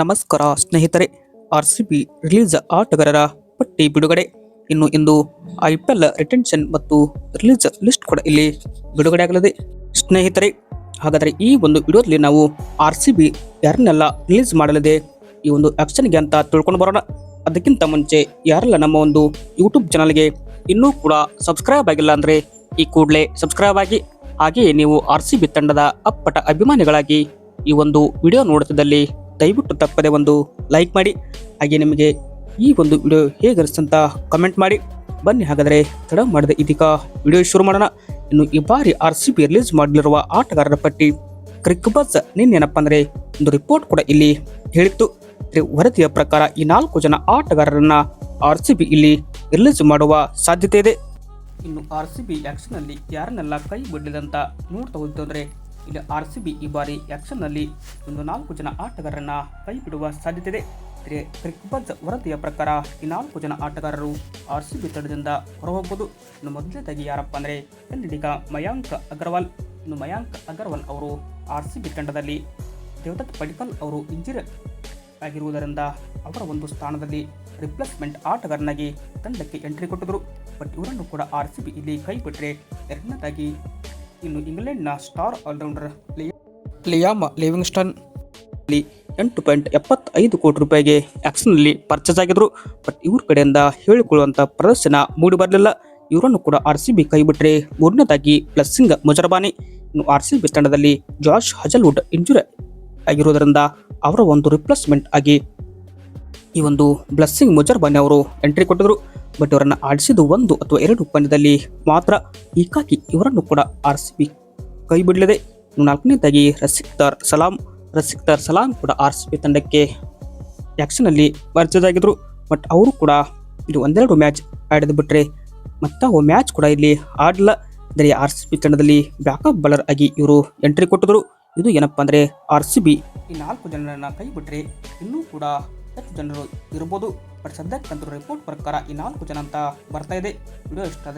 ನಮಸ್ಕಾರ ಸ್ನೇಹಿತರೆ R C be release ಆಟಗಾರರ ಪಟ್ಟಿ ಬಿಡುಗಡೆ. ಇನ್ನು ಇಂದು ಐ ಪಿ ಎಲ್ ರಿಟೆನ್ಷನ್ ಮತ್ತು ರಿಲೀಸ್ ಲಿಸ್ಟ್ ಕೂಡ ಇಲ್ಲಿ ಬಿಡುಗಡೆ ಆಗಲಿದೆ. ಸ್ನೇಹಿತರೆ, ಹಾಗಾದರೆ ಈ ಒಂದು ವಿಡಿಯೋದಲ್ಲಿ ನಾವು ಆರ್ ಸಿ ಬಿ ಯಾರನ್ನೆಲ್ಲ ರಿಲೀಸ್ ಮಾಡಲಿದೆ, ಈ ಒಂದು ಆಕ್ಷನ್ಗೆ ಅಂತ ತಿಳ್ಕೊಂಡು ಬರೋಣ. ಅದಕ್ಕಿಂತ ಮುಂಚೆ ಯಾರೆಲ್ಲ ನಮ್ಮ ಒಂದು ಯೂಟ್ಯೂಬ್ ಚಾನಲ್ಗೆ ಇನ್ನೂ ಕೂಡ ಸಬ್ಸ್ಕ್ರೈಬ್ ಆಗಿಲ್ಲ ಅಂದರೆ ಈ ಕೂಡಲೇ ಸಬ್ಸ್ಕ್ರೈಬ್ ಆಗಿ, ಹಾಗೆಯೇ ನೀವು ಆರ್ ಸಿ ಬಿ ತಂಡದ ಅಪ್ಪಟ ಅಭಿಮಾನಿಗಳಾಗಿ ಈ ಒಂದು ವಿಡಿಯೋ ನೋಡುತ್ತಿದ್ದಲ್ಲಿ ದಯವಿಟ್ಟು ತಪ್ಪದೆ ಒಂದು ಲೈಕ್ ಮಾಡಿ. ಹಾಗೆ ನಿಮಗೆ ಈ ಒಂದು ವಿಡಿಯೋ ಹೇಗೆ ಅನಿಸ್ತಂತ ಕಮೆಂಟ್ ಮಾಡಿ. ಬನ್ನಿ ಹಾಗಾದರೆ ತಡ ಮಾಡಿದ ಇದೀಗ ವಿಡಿಯೋ ಶುರು ಮಾಡೋಣ. ಇನ್ನು ಈ ಬಾರಿ ಆರ್ ಸಿ ಬಿ ರಿಲೀಸ್ ಮಾಡಲಿರುವ ಆಟಗಾರರ ಪಟ್ಟಿ ಕ್ರಿಕ್ ಬಸ್ ನಿನ್ನೇನಪ್ಪ ಅಂದರೆ ಒಂದು ರಿಪೋರ್ಟ್ ಕೂಡ ಇಲ್ಲಿ ಹೇಳಿತ್ತು. ವರದಿಯ ಪ್ರಕಾರ ಈ ನಾಲ್ಕು ಜನ ಆಟಗಾರರನ್ನ ಆರ್ ಸಿ ಬಿ ಇಲ್ಲಿ ರಿಲೀಸ್ ಮಾಡುವ ಸಾಧ್ಯತೆ ಇದೆ. ಇನ್ನು ಆರ್ ಸಿ ಬಿ ಆ್ಯಕ್ಷನಲ್ಲಿ ಯಾರನ್ನೆಲ್ಲ ಕೈ ಬಿಡಲಿದಂತ ನೋಡ್ತಾ ಹೋದ್ದು ಇಲ್ಲಿ ಆರ್ ಸಿ ಬಿ ಈ ಬಾರಿ ಆ್ಯಕ್ಷನ್ನಲ್ಲಿ ಒಂದು ನಾಲ್ಕು ಜನ ಆಟಗಾರರನ್ನು ಕೈಬಿಡುವ ಸಾಧ್ಯತೆ ಇದೆ ಆದರೆ ಕ್ರಿಕ್ಬಜ್ ವರದಿಯ ಪ್ರಕಾರ ಈ ನಾಲ್ಕು ಜನ ಆಟಗಾರರು ಆರ್ ಸಿ ಬಿ ತಂಡದಿಂದ ಹೊರಹೋಗ್ಬೋದು. ಇನ್ನು ಮೊದಲನೇದಾಗಿ ಯಾರಪ್ಪ ಅಂದರೆ ಕನ್ನಡಿಗ ಮಯಾಂಕ್ ಅಗರ್ವಾಲ್. ಇನ್ನು ಮಯಾಂಕ್ ಅಗರ್ವಾಲ್ ಅವರು ಆರ್ ಸಿ ಬಿ ತಂಡದಲ್ಲಿ ದೇವದತ್ ಪಡಿಕಲ್ ಅವರು ಇಂಜಿರಿ ಆಗಿರುವುದರಿಂದ ಅವರ ಒಂದು ಸ್ಥಾನದಲ್ಲಿ ರಿಪ್ಲೇಸ್ಮೆಂಟ್ ಆಟಗಾರನಾಗಿ ತಂಡಕ್ಕೆ ಎಂಟ್ರಿ ಕೊಟ್ಟಿದ್ರು ಬಟ್ ಇವರನ್ನು ಕೂಡ ಆರ್ ಸಿ ಬಿ ಇಲ್ಲಿ ಕೈ ಬಿಟ್ಟರೆ ಎರಡನೇದಾಗಿ ಇನ್ನು ಇಂಗ್ಲೆಂಡ್ನ ಸ್ಟಾರ್ ಆಲ್ರೌಂಡರ್ ಲಿಯಾಮ ಲಿವಿಂಗ್ಸ್ಟನ್ ಎಂಟು ಪಾಯಿಂಟ್ ಎಪ್ಪತ್ತೈದು ಕೋಟಿ ರೂಪಾಯಿಗೆ ಆಕ್ಷನ್ನಲ್ಲಿ ಪರ್ಚೇಸ್ ಆಗಿದ್ರು. ಬಟ್ ಇವ್ರ ಕಡೆಯಿಂದ ಹೇಳಿಕೊಳ್ಳುವಂಥ ಪ್ರದರ್ಶನ ಮೂಡಿ ಬರಲಿಲ್ಲ. ಇವರನ್ನು ಕೂಡ ಆರ್ ಸಿ ಬಿ ಕೈಬಿಟ್ರೆ ಮೂರನೇದಾಗಿ ಪ್ಲಸ್ಸಿಂಗ್ ಮುಜರಬಾನಿ. ಇನ್ನು ಆರ್ ಸಿ ಬಿ ತಂಡದಲ್ಲಿ ಜಾರ್ಜ್ ಹಜಲ್ವುಡ್ ಇಂಜುರಿ ಆಗಿರುವುದರಿಂದ ಅವರ ಒಂದು ರಿಪ್ಲೇಸ್ಮೆಂಟ್ ಆಗಿ ಈ ಒಂದು ಬ್ಲಸ್ಸಿಂಗ್ ಮುಜರ್ಬಾನಿ ಅವರು ಎಂಟ್ರಿ ಕೊಟ್ಟಿದ್ರು. ಬಟ್ ಇವರನ್ನು ಆಡಿಸಿದ್ದು ಒಂದು ಅಥವಾ ಎರಡು ಪಂದ್ಯದಲ್ಲಿ ಮಾತ್ರ ಹೀಗಾಗಿ ಇವರನ್ನು ಕೂಡ ಆರ್ ಸಿ ಬಿ ಕೈ ಬಿಡಲಿದೆ. ನಾಲ್ಕನೇದಾಗಿ ರಸಿಕ್ತಾರ್ ಸಲಾಂ ರಸಿಕ್ತಾರ್ ಸಲಾಂ ಕೂಡ ಆರ್ ಸಿ ಬಿ ತಂಡಕ್ಕೆ ಆ್ಯಕ್ಷನಲ್ಲಿ ಆಗಿದ್ರು ಬಟ್ ಅವರು ಕೂಡ ಇಲ್ಲಿ ಒಂದೆರಡು ಮ್ಯಾಚ್ ಆಡಿದು ಬಿಟ್ಟರೆ ಮತ್ತಾವ ಮ್ಯಾಚ್ ಕೂಡ ಇಲ್ಲಿ ಆಡಲಿಲ್ಲ. ಅಂದರೆ ಆರ್ ಸಿ ಬಿ ತಂಡದಲ್ಲಿ ಬ್ಯಾಕಪ್ ಬಾಲರ್ ಆಗಿ ಇವರು ಎಂಟ್ರಿ ಕೊಟ್ಟಿದ್ರು ಇದು ಏನಪ್ಪ ಅಂದರೆ ಆರ್ ಸಿ ಬಿ ಈ ನಾಲ್ಕು ಜನರನ್ನು ಕೈ ಬಿಟ್ಟರೆ ಇನ್ನೂ ಕೂಡ ಹೆಚ್ಚು ಜನರು ಇರ್ಬೋದು. ಬಟ್ ಸದ್ಯಕ್ಕಂತೂ ರಿಪೋರ್ಟ್ ಪ್ರಕಾರ ಈ ನಾಲ್ಕು ಜನ ಅಂತ ಬರ್ತಾ ಇದೆ. ವಿಡಿಯೋ ಇಷ್ಟ